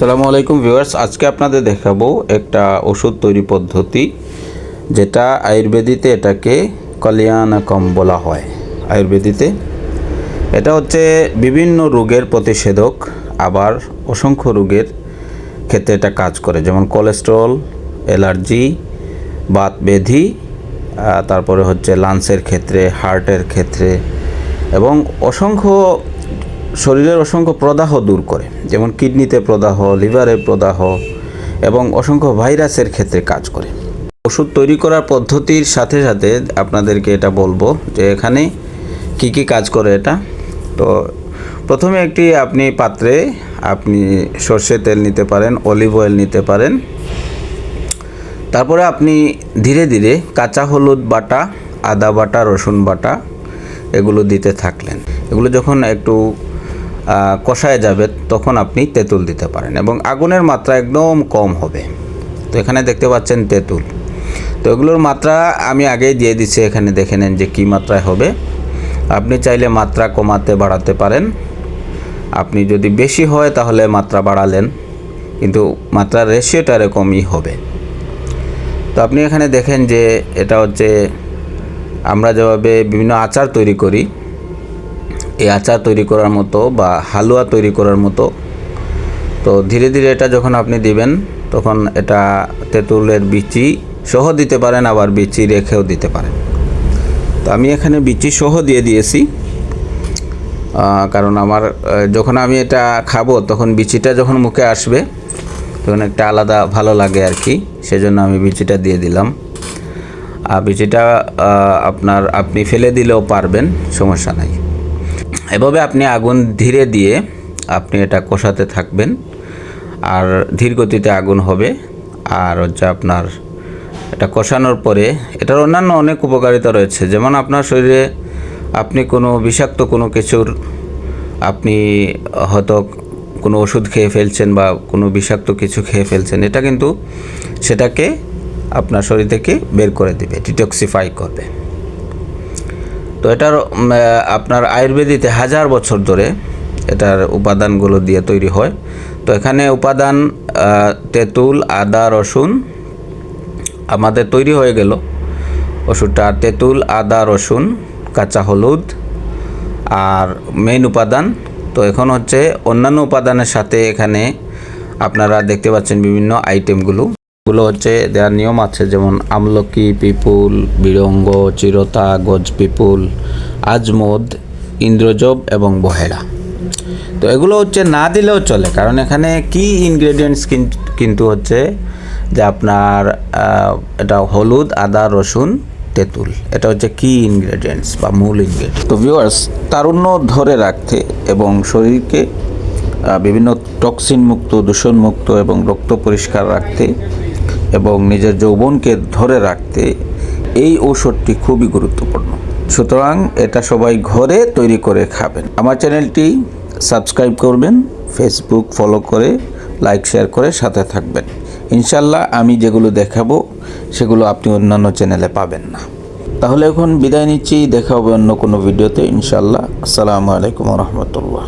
আসসালামু আলাইকুম ভিউয়ার্স আজকে আপনাদের দেখাবো একটা ওষুধ তৈরি পদ্ধতি যেটা আয়ুর্বেদিতে এটাকে কল্যাণকম বলা হয়। আয়ুর্বেদিতে এটা হচ্ছে বিভিন্ন রোগের প্রতিষেধক আবার অসংখ্য রোগের ক্ষেত্রে এটা কাজ করে যেমন কোলেস্ট্রল অ্যালার্জি বাত আহ, তারপরে হচ্ছে লাংসের ক্ষেত্রে হার্টের ক্ষেত্রে এবং অসংখ্য শরীরের অসংখ্য প্রদাহ দূর করে, যেমন কিডনিতে প্রদাহ লিভারের প্রদাহ এবং অসংখ্য ভাইরাসের ক্ষেত্রে কাজ করে। ওষুধ তৈরি করার পদ্ধতির সাথে সাথে আপনাদেরকে এটা বলব যে এখানে কি কি কাজ করে এটা। তো প্রথমে একটি আপনি পাত্রে আপনি সর্ষে তেল নিতে পারেন, অলিভ অয়েল নিতে পারেন। তারপরে আপনি ধীরে ধীরে কাঁচা হলুদ বাটা, আদা বাটা, রসুন বাটা এগুলো দিতে থাকলেন। এগুলো যখন একটু কষায় যাবে, তখন আপনি তেঁতুল দিতে পারেন এবং আগুনের মাত্রা একদম কম হবে। তো এখানে দেখতে পাচ্ছেন তেঁতুল। তো এগুলোর মাত্রা আমি আগেই দিয়ে দিচ্ছি, এখানে দেখে নেন যে কী মাত্রায় হবে। আপনি চাইলে মাত্রা কমাতে বাড়াতে পারেন। আপনি যদি বেশি হয় তাহলে মাত্রা বাড়ালেন, কিন্তু মাত্রার রেশিওটা এরকমই হবে। তো আপনি এখানে দেখেন যে এটা হচ্ছে, আমরা যেভাবে বিভিন্ন আচার তৈরি করি এই আচার তৈরি করার মতো বা হালুয়া তৈরি করার মতো। তো ধীরে ধীরে এটা যখন আপনি দিবেন, তখন এটা তেঁতুলের বিচি সহ দিতে পারেন, আবার বিচি রেখেও দিতে পারেন। তো আমি এখানে বিচি সহ দিয়ে দিয়েছি। কারণ আমার যখন আমি এটা খাব, তখন বিচিটা যখন মুখে আসবে, তখন একটা আলাদা ভালো লাগে আর কি, সেজন্য আমি বিচিটা দিয়ে দিলাম। আর বিচিটা আপনার, আপনি ফেলে দিলেও পারবেন, সমস্যা নাই। এভাবে আপনি আগুন ধীরে দিয়ে আপনি এটা কষাতে থাকবেন। আর ধীর গতিতে আগুন হবে। আর হচ্ছে আপনার এটা কষানোর পরে এটার অন্যান্য অনেক উপকারিতা রয়েছে। যেমন আপনার শরীরে আপনি কোনো বিষাক্ত কোনো কিছুর আপনি হয়তো কোনো ওষুধ খেয়ে ফেলছেন বা কোনো বিষাক্ত কিছু খেয়ে ফেলছেন, এটা কিন্তু সেটাকে আপনার শরীর থেকে বের করে দেবে ডিটক্সিফাই করবে। তো এটার আপনার আয়ুর্বেদিতে হাজার বছর ধরে এটার উপাদানগুলো দিয়ে তৈরি হয়। তো এখানে উপাদান তেঁতুল, আদা, রসুন আমাদের তৈরি হয়ে গেল। ওষুধটা তেঁতুল, আদা, রসুন, কাঁচা হলুদ আর মেইন উপাদান। তো এখন হচ্ছে অন্যান্য উপাদানের সাথে এখানে আপনারা দেখতে পাচ্ছেন বিভিন্ন আইটেমগুলো এগুলো হচ্ছে, দেওয়ার নিয়ম আছে, যেমন আমলকি, পিপুল বিরঙ্গ চিরতা, গজ পিপুল, আজমদ, ইন্দ্রজব এবং বহেরা। তো এগুলো হচ্ছে, না দিলেও চলে, কারণ এখানে কি ইনগ্রেডিয়েন্টস কিন্তু হচ্ছে যে আপনার এটা হলুদ, আদা, রসুন, তেঁতুল। এটা হচ্ছে কি ইনগ্রেডিয়েন্টস বা মূল ইনগ্রেডিয়েন্টস তো ভিউয়ার্স তারুণ্য ধরে রাখতে এবং শরীরকে বিভিন্ন টক্সিন মুক্ত, দূষণ মুক্ত এবং রক্ত পরিষ্কার রাখতে এবং নিজের যৌবনকে ধরে রাখতে এই ঔষধটি খুবই গুরুত্বপূর্ণ। সুতরাং এটা সবাই ঘরে তৈরি করে খাবেন। আমার চ্যানেলটি সাবস্ক্রাইব করবেন ফেসবুক ফলো করে লাইক শেয়ার করে সাথে থাকবেন। ইনশাল্লাহ আমি যেগুলো দেখাবো, সেগুলো আপনি অন্যান্য চ্যানেলে পাবেন না। তাহলে এখন বিদায় নিচ্ছি, দেখা হবে অন্য কোনো ভিডিওতে। ইনশাল্লাহ আসসালামু আলাইকুম রহমতুল্লাহ।